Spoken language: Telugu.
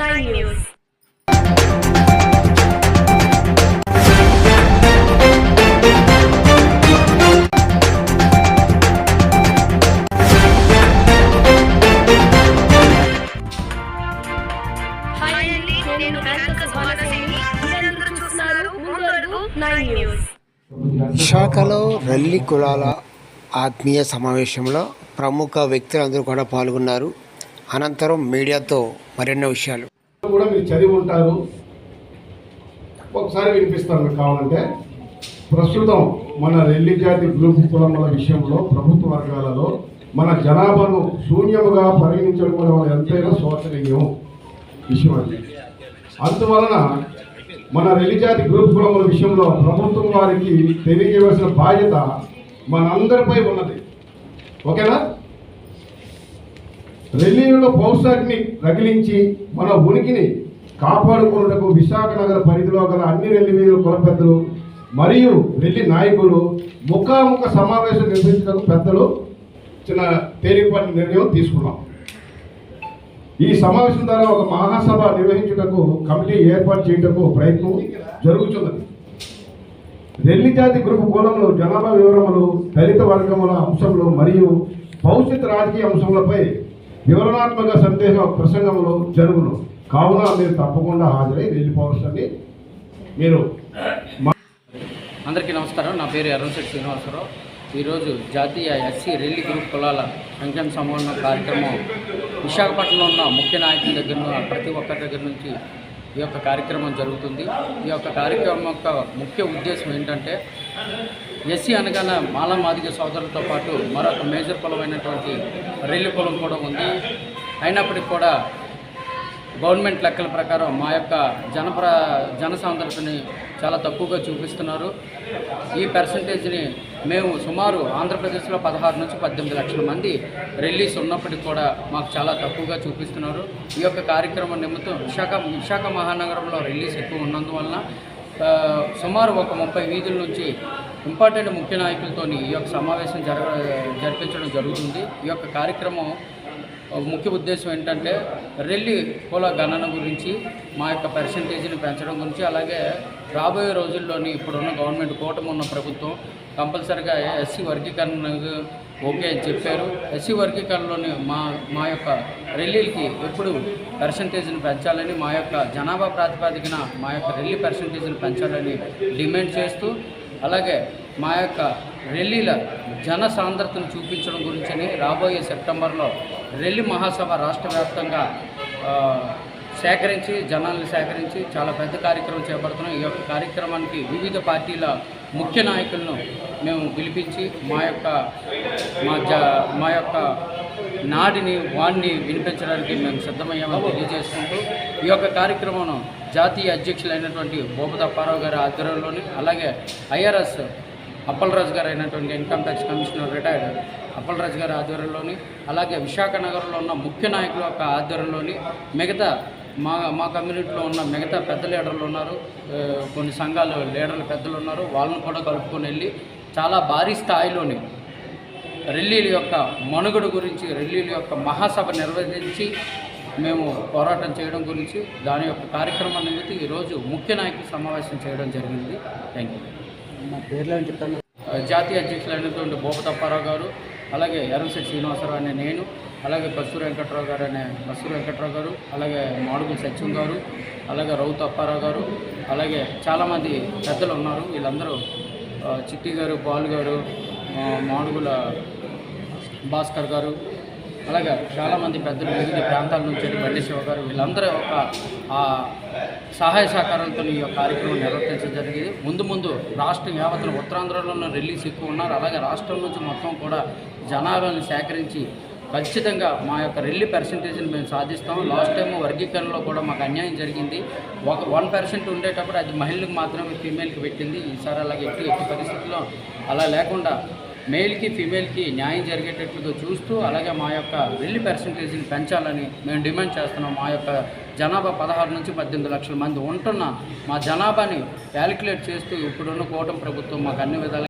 నైన్ న్యూస్ విశాఖలో రల్లి కులాల ఆత్మీయ సమావేశంలో ప్రముఖ వ్యక్తులందరూ కూడా పాల్గొన్నారు. అనంతరం మీడియాతో మరెన్నో విషయాలు. కూడా మీరు చదివి ఉంటారు. ఒకసారి వినిపిస్తాను మీకు కావాలంటే. ప్రస్తుతం మన రెల్లి జాతి గ్రూప్ కులముల విషయంలో ప్రభుత్వ వర్గాలలో మన జనాభాను శూన్యముగా పరిగణించడం ఎంతైనా శోచనీయం విషయం అది. అందువలన మన రెల్లి జాతి గ్రూప్ కులముల విషయంలో ప్రభుత్వం వారికి తెలియజేయవలసిన బాధ్యత మనందరిపై ఉన్నది. ఓకేనా? రెల్లీలో పౌరుషాన్ని రగిలించి మన ఉనికిని కాపాడుకున్నటకు విశాఖ నగర పరిధిలో గల అన్ని రెల్లి కులపెద్దలు పెద్దలు మరియు రెల్లి నాయకులు ముఖాముఖ సమావేశం నిర్వహించడానికి పెద్దలు చిన్న తేలికపాటి నిర్ణయం తీసుకున్నాం. ఈ సమావేశం ద్వారా ఒక మహాసభ నిర్వహించుటకు కమిటీ ఏర్పాటు చేయటకు ప్రయత్నం జరుగుతున్నది రెల్లి జాతి గ్రూప్ కులంలో జనాభా వివరములు దళిత వర్గముల అంశములు మరియు భవిష్యత్ రాజకీయ అంశములపై వివరణాత్మక సందేశ ప్రసంగంలో జరుగును. కావున మీరు తప్పకుండా హాజరై రెల్లి మీరు అందరికీ నమస్కారం. నా పేరు ఎర్రంశెట్టి శ్రీనివాసరావు. ఈరోజు జాతీయ ఎస్సీ రెల్లి గ్రూప్ కులాల సంక్షేమ సమ్మేళన కార్యక్రమం విశాఖపట్నంలో ఉన్న ముఖ్య నాయకుల దగ్గర ప్రతి ఒక్కరి దగ్గర నుంచి ఈ యొక్క కార్యక్రమం జరుగుతుంది. ఈ యొక్క కార్యక్రమం యొక్క ముఖ్య ఉద్దేశం ఏంటంటే ఎస్సీ అనగానే మాల మాదిగ సోదరులతో పాటు మరొక మేజర్ అయినటువంటి రెల్లి పొలం కూడా ఉంది. అయినప్పటికీ కూడా గవర్నమెంట్ లెక్కల ప్రకారం మా యొక్క జనప్ర జనసాంద్రతని చాలా తక్కువగా చూపిస్తున్నారు. ఈ పర్సంటేజ్ని మేము సుమారు ఆంధ్రప్రదేశ్లో పదహారు నుంచి పద్దెనిమిది లక్షల మంది రిలీజ్ ఉన్నప్పటికీ కూడా మాకు చాలా తక్కువగా చూపిస్తున్నారు. ఈ యొక్క కార్యక్రమం నిమిత్తం విశాఖ విశాఖ మహానగరంలో రిలీజ్ ఎక్కువ ఉన్నందువలన సుమారు ఒక ముప్పై వీధుల నుంచి ఇంపార్టెంట్ ముఖ్య నాయకులతో ఈ యొక్క సమావేశం జరగ జరిపించడం జరుగుతుంది. ఈ యొక్క కార్యక్రమం ముఖ్య ఉద్దేశం ఏంటంటే రెల్లి కుల గణన గురించి మా యొక్క పర్సంటేజీని పెంచడం గురించి అలాగే రాబోయే రోజుల్లోని ఇప్పుడున్న గవర్నమెంట్ కూటమి ఉన్న ప్రభుత్వం కంపల్సరిగా ఎస్సీ వర్గీకరణ ఓకే అని చెప్పారు. ఎస్సీ వర్గీకరణలోని మా మా యొక్క రెల్లీలకి ఎప్పుడు పర్సంటేజ్ని పెంచాలని మా యొక్క జనాభా ప్రాతిపదికన మా యొక్క రెల్లీ పర్సంటేజ్ని పెంచాలని డిమాండ్ చేస్తూ అలాగే మా యొక్క రెల్లీల జన సాంద్రతను చూపించడం గురించి రాబోయే సెప్టెంబర్లో రెల్లి మహాసభ రాష్ట్ర వ్యాప్తంగా సేకరించి జనాల్ని సేకరించి చాలా పెద్ద కార్యక్రమం చేపడుతున్నాం. ఈ యొక్క కార్యక్రమానికి వివిధ పార్టీల ముఖ్య నాయకులను మేము పిలిపించి మా యొక్క మా జ మా యొక్క నాడిని వాణ్ణి వినిపించడానికి మేము సిద్ధమయ్యామని తెలియజేసుకుంటూ ఈ యొక్క కార్యక్రమం జాతీయ అధ్యక్షులైనటువంటి బోపదప్పారావు గారి ఆధ్వర్యంలోని అలాగే ఐఆర్ఎస్ అప్పలరాజు గారు అయినటువంటి income tax commissioner retired Appalaraju గారి ఆధ్వర్యంలోని అలాగే విశాఖ నగరంలో ఉన్న ముఖ్య నాయకుల యొక్క ఆధ్వర్యంలోని మిగతా మా మా కమ్యూనిటీలో ఉన్న మిగతా పెద్ద లీడర్లు ఉన్నారు కొన్ని సంఘాలు లీడర్లు పెద్దలు ఉన్నారు వాళ్ళని కూడా కలుపుకొని వెళ్ళి చాలా భారీ స్థాయిలోని రెల్లీల యొక్క మనుగడ గురించి రెల్లీల యొక్క మహాసభ నిర్వహించి మేము పోరాటం చేయడం గురించి దాని యొక్క కార్యక్రమం నిమిత్తం ఈరోజు ముఖ్య నాయకుల సమావేశం చేయడం జరిగింది. థ్యాంక్ యూ జాతీయ అధ్యక్షులైనటువంటి భూపతప్పారావు గారు అలాగే ఎర్రంశెట్టి శ్రీనివాసరావు అనే నేను అలాగే కస్తూరి వెంకట్రావు గారు అనే కస్తూరి వెంకట్రావు గారు అలాగే మాడుగుల సత్యం గారు అలాగే రౌత్ అప్పారావు గారు అలాగే చాలామంది పెద్దలు ఉన్నారు. వీళ్ళందరూ చిట్టి గారు బాలు గారు మాడుగుల భాస్కర్ గారు అలాగే చాలామంది పెద్దలు వివిధ ప్రాంతాల నుంచి బండి శివ గారు వీళ్ళందరూ ఒక సహాయ సహకారాలతో ఈ యొక్క కార్యక్రమం నిర్వర్తించడం జరిగింది. ముందు ముందు రాష్ట్రం యావత్తున ఉత్తరాంధ్రలో రిలీజ్ ఎక్కువ ఉన్నారు. అలాగే రాష్ట్రం నుంచి మొత్తం కూడా జనాభాను సేకరించి ఖచ్చితంగా మా యొక్క రెల్లి పర్సంటేజ్ని మేము సాధిస్తాం. లాస్ట్ టైం వర్గీకరణలో కూడా మాకు అన్యాయం జరిగింది. ఒక వన్ పర్సెంట్ ఉండేటప్పుడు అది మహిళలకు మాత్రమే ఫీమేల్కి పెట్టింది. ఈసారి అలాగే ఎట్టి ఎట్టి పరిస్థితుల్లో అలా లేకుండా మేల్కి ఫీమేల్కి న్యాయం జరిగేటట్లుగా చూస్తూ అలాగే మా యొక్క వెళ్ళి పర్సంటేజ్ని పెంచాలని మేము డిమాండ్ చేస్తున్నాం. మా యొక్క జనాభా పదహారు నుంచి పద్దెనిమిది లక్షల మంది ఉంటున్న మా జనాభాని క్యాలిక్యులేట్ చేస్తూ ఇప్పుడున్న కూటమి ప్రభుత్వం మాకు అన్ని విధాలుగా